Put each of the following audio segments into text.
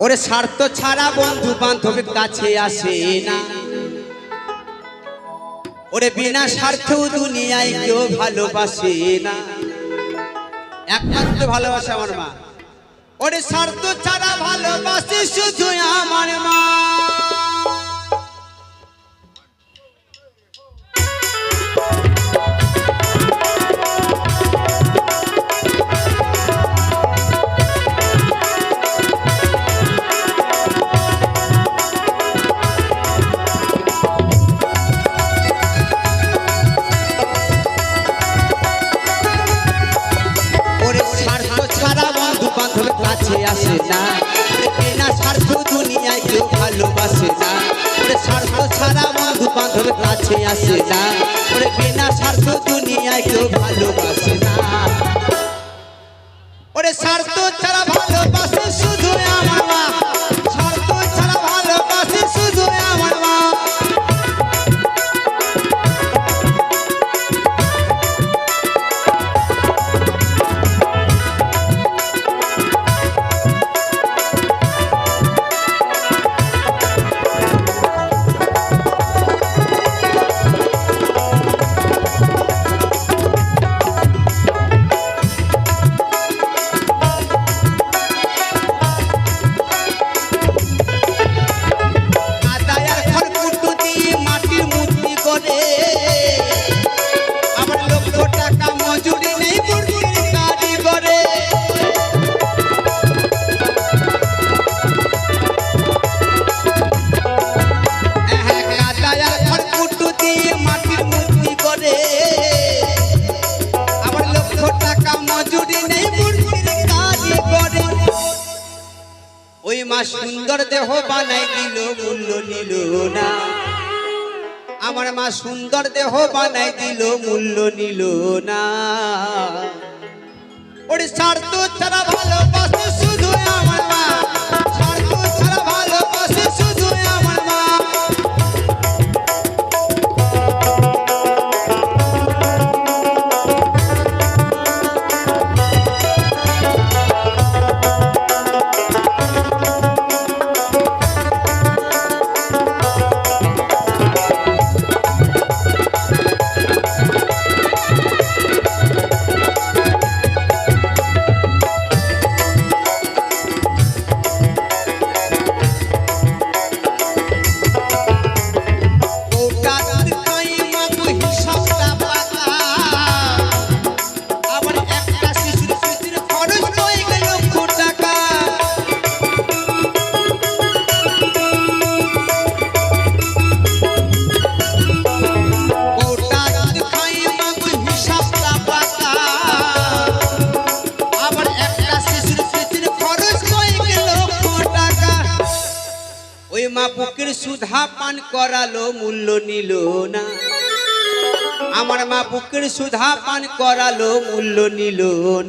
ওরে স্বার্থ ছাড়া বন্ধু বান্ধবের কাছে আসে না। ওরে বিনা স্বার্থ দুনিয়ায় কেউ ভালোবাসে না। একমাত্র ভালোবাসে আমার মা। ওরে স্বার্থ ছাড়া ভালোবাসে শুধু আমার মা। কাছে আসে না। বিনা স্বার্থ দুনিয়ায় কেউ ভালোবাসে না। স্বার্থ ছাড়া বন্ধু বান্ধবের কাছে আসে না। ওরে বিনা স্বার্থ দুনিয়ায় কেউ ভালোবাসে না। মা সুন্দর দেহ বানাই দিল, মূল্য নিল না। আমার মা সুন্দর দেহ বানাই দিল, মূল্য নিল না। ওরে স্বার্থ ছাড়া ভালোবাসে বুকের সুধা পান করালো, মূল্য নিল না। আমার মা বুকের সুধা পান করালো, মূল্য নিল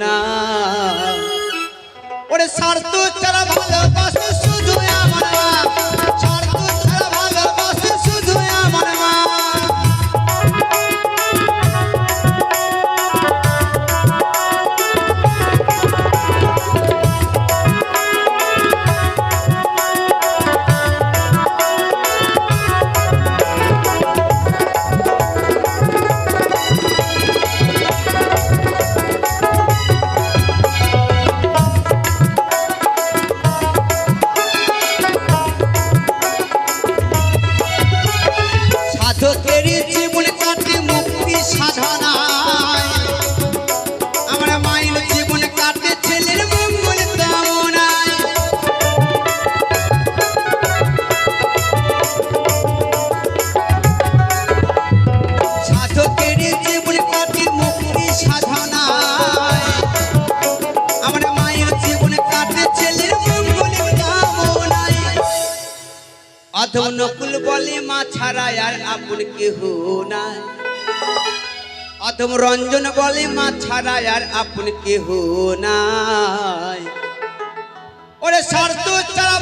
না। ওরে স্বার্থ ছাড়া ভালোবাসো শুধু সাধকের জীবন কাটে মুক্তি সাধনায় অধম নকুল বলে মা ছাড়া আর আপন কেহ নাই। অধম রঞ্জন বলে মা ছাড়া আর আপন কেহ নাই। ওরে স্বার্থ ছাড়া